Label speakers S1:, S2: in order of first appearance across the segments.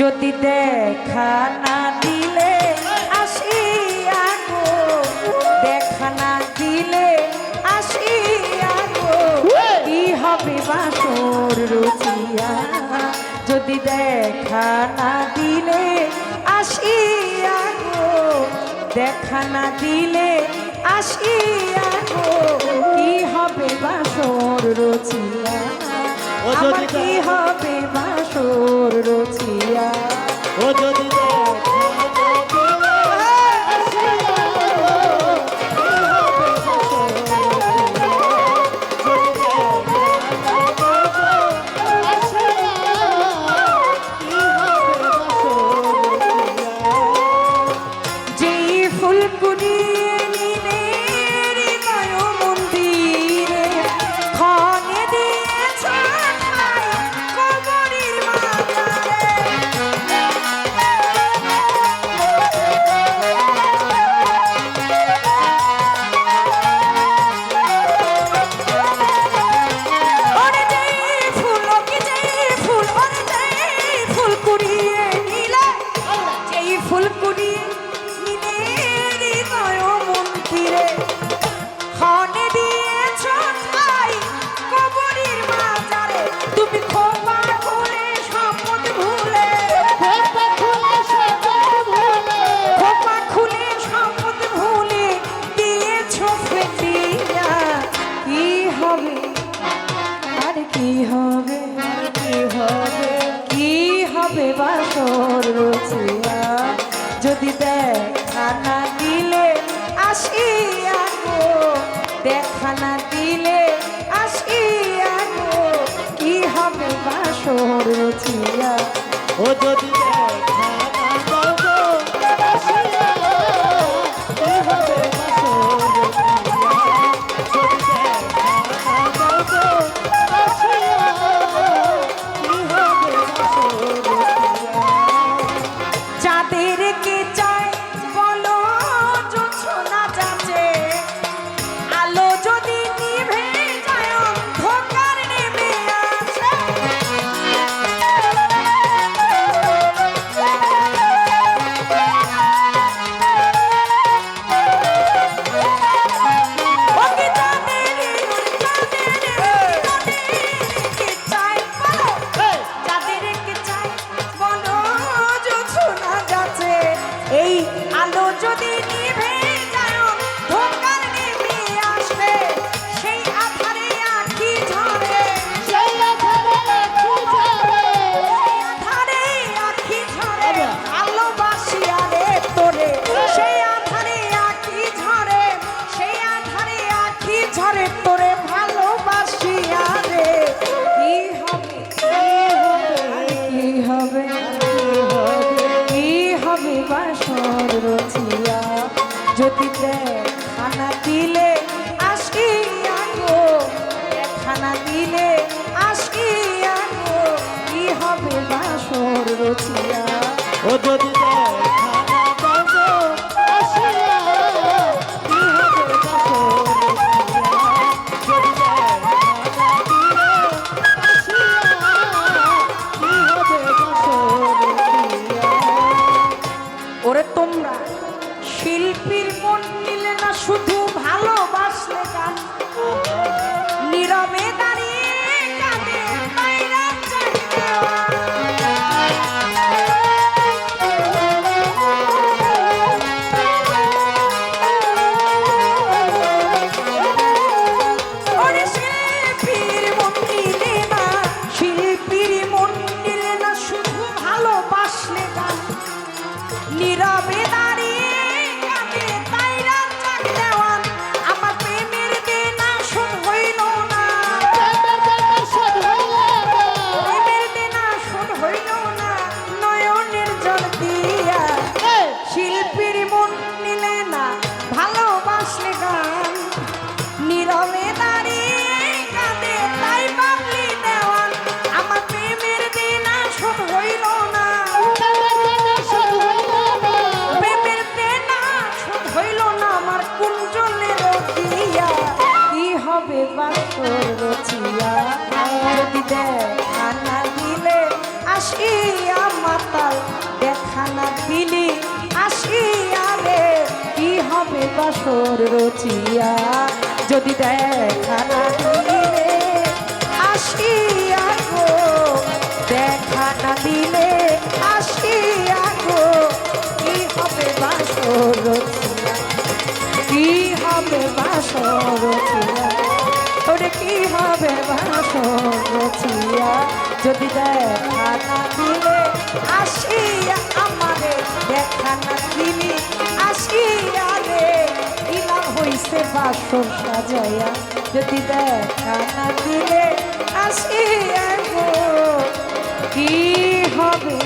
S1: যদি দেখা না দিলে আসিয়া গো, দেখা না দিলে আসিয়া গো, কি হবে বাসর রুচিয়া? যদি দেখা না দিলে আসিয়া গো, দেখা না দিলে আসিয়া গো, কি হবে বাসর রুচিয়া? আমার কি হবে মাসুর রুচিয়া?
S2: ও যদি
S1: দেখা না দিলে আসিয়া গো দেখা না দিলে আসিয়া গো কি হবে বাসর রচিয়া?
S2: ও যদি Bonito. যদি
S1: খানা দিলে আসি আগো খানা দিলে আসি আগো কি হবে বাসর রচিয়া?
S2: ও যদি আসিয়া
S1: মাতাল দেখা না দিলি আসিয়া রে, কি হবে বাসর রচিয়া? যদি দেখা না দিলে আসিয়া গো দেখা না দিলে আসিয়া গো, কি হবে বাসর রচিয়া? কি হবে বাসর রচিয়া? ওরে, কি হবে বাসর রচিয়া? যদি দেখা না দিলে আসিয়া আমারে দেখা না দিলি আসিয়া ইলাম হইছে সাজাইয়া। যদি দেখা না দিলে কি হবে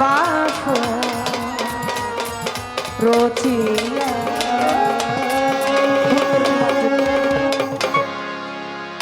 S1: বাসর? রচিয়া